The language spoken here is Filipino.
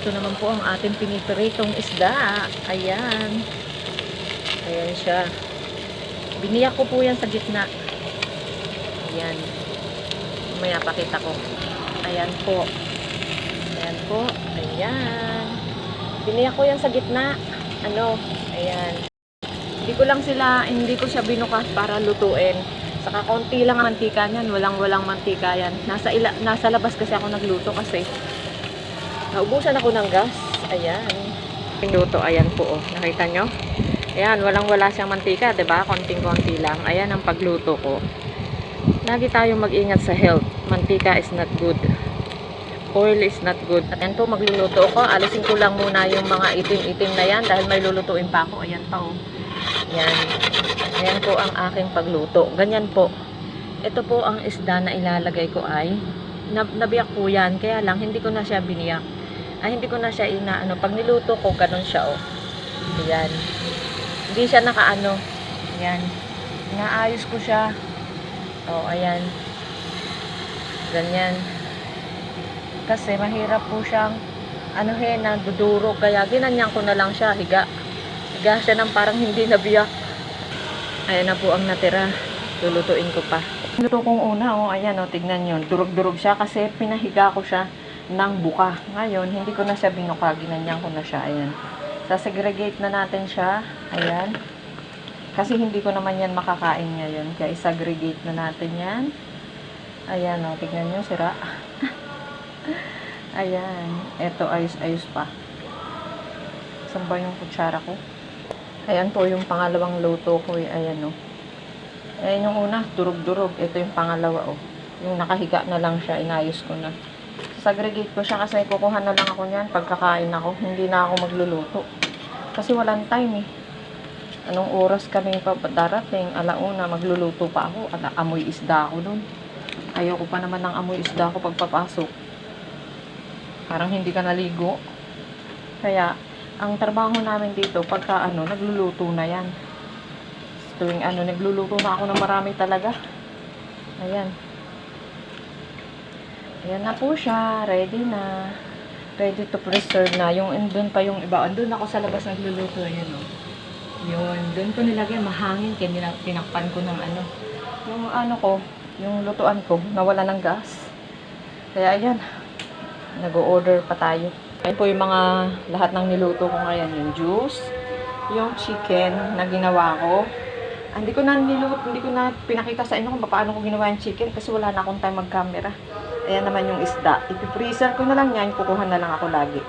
ito naman po ang ating pinipiritong isda. Ayan. Ayan siya. Biniyak ko po yan sa gitna. Ayan. Mamaya pakita ko. Ayan po. Ayan po. Ayan. Biniyak ko yan sa gitna. Ano? Ayan. Hindi ko lang sila, hindi ko siya binuka para lutuin. Saka konti lang ang mantika niyan, walang-walang mantika yan. Nasa, ila, nasa labas kasi ako nagluto kasi naubusan ako ng gas. Ayan. Yung luto, ayan po. Oh. Nakita nyo? Ayan, walang-wala siyang mantika, 'di ba? Konting-konti lang. Ayan ang pagluto ko. Lagi tayong mag-ingat sa health. Mantika is not good. Oil is not good. At po, magluluto ako. Alisin ko lang muna yung mga itim-itim na yan dahil may lulutuin pa ako. Ayan pa, oh. Yan. Ayan po ang aking pagluto. Ganyan po. Ito po ang isda na ilalagay ko ay nab nabiyak po yan. Kaya lang, hindi ko na siya biniyak. Ay, hindi ko na siya ina, ano, pag niluto ko, ganun siya, oh. Ayan. Hindi siya nakaano. Ayan. Inaayos ko siya. Oh, ayan. Ganyan. Kasi mahirap po siyang anuhin na duduro. Kaya ginanyan ko na lang siya. Higa. Higa siya ng parang hindi nabiyak. Ayan na po ang natira. Lulutuin ko pa. Luto kong una, oh, ayan, oh, tignan nyo. Durog-durog siya kasi pinahiga ko siya ng buka. Ngayon, hindi ko na siya binuka. Ginanyan ko na siya. Ayan. Sasegregate na natin siya. Ayan. Kasi hindi ko naman yan makakain ngayon. Kaya isagregate na natin yan. Ayan, oh, tignan nyo, sira. Ayan. Ito, ayos-ayos pa. Saan ba yung kutsara ko? Ayan po yung pangalawang luto ko. eh. Ayan, oh. Ayan yung una, durog-durog. Ito yung pangalawa, oh. Yung nakahiga na lang siya, inayos ko na. Sagregate ko siya kasi kukuha na lang ako niyan pagkakain ako. Hindi na ako magluluto. Kasi walang time, eh. Anong oras kami pa darating? Alauna, magluluto pa ako. At amoy isda ako dun. Ayoko pa naman ng amoy isda ko pagpapasok. Parang hindi ka naligo. Kaya, ang trabaho namin dito, pagka ano, nagluluto na yan. Tuwing ano, nagluluto na ako ng marami talaga. Ayan. Ayan na po siya. Ready na. Ready to preserve na. Yung andun pa yung iba. Andun ako sa labas nagluluto. Ayan o. Yun. Doon ko nilagay. Mahangin. Kaya nila- tinakpan ko ng ano. Yung ano ko, yung lutuan ko, nawala ng gas. Kaya ayan. Nag-order pa tayo. Ayan po yung mga lahat ng niluto ko ngayon. Yung juice, yung chicken na ginawa ko. Ah, hindi ko na niluto, hindi ko na pinakita sa inyo kung paano ko ginawa yung chicken kasi wala na akong time mag-camera. Ayan naman yung isda. Ipi-freezer ko na lang yan, kukuha na lang ako lagi.